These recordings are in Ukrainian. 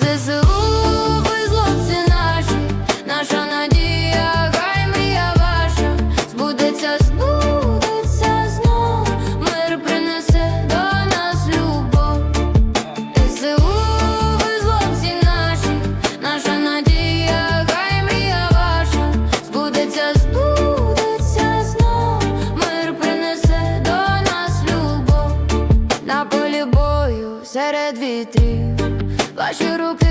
There's a вітрів, ваші руки.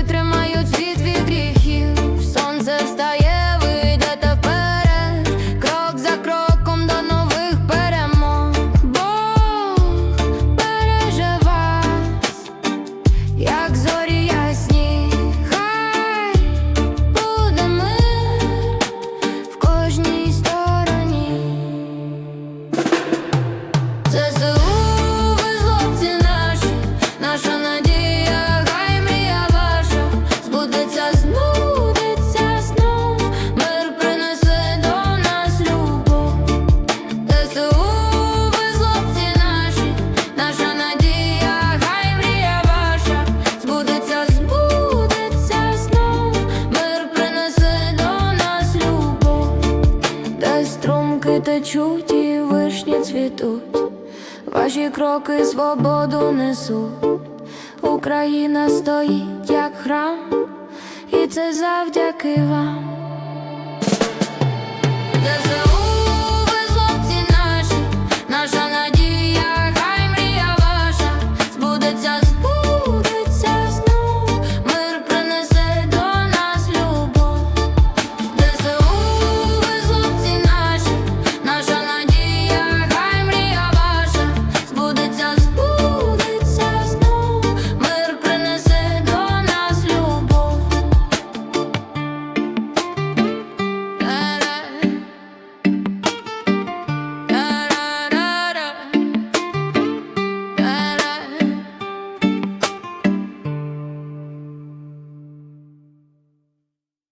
Течуть і вишні цвітуть, ваші кроки свободу несуть. Україна стоїть як храм, і це завдяки вам.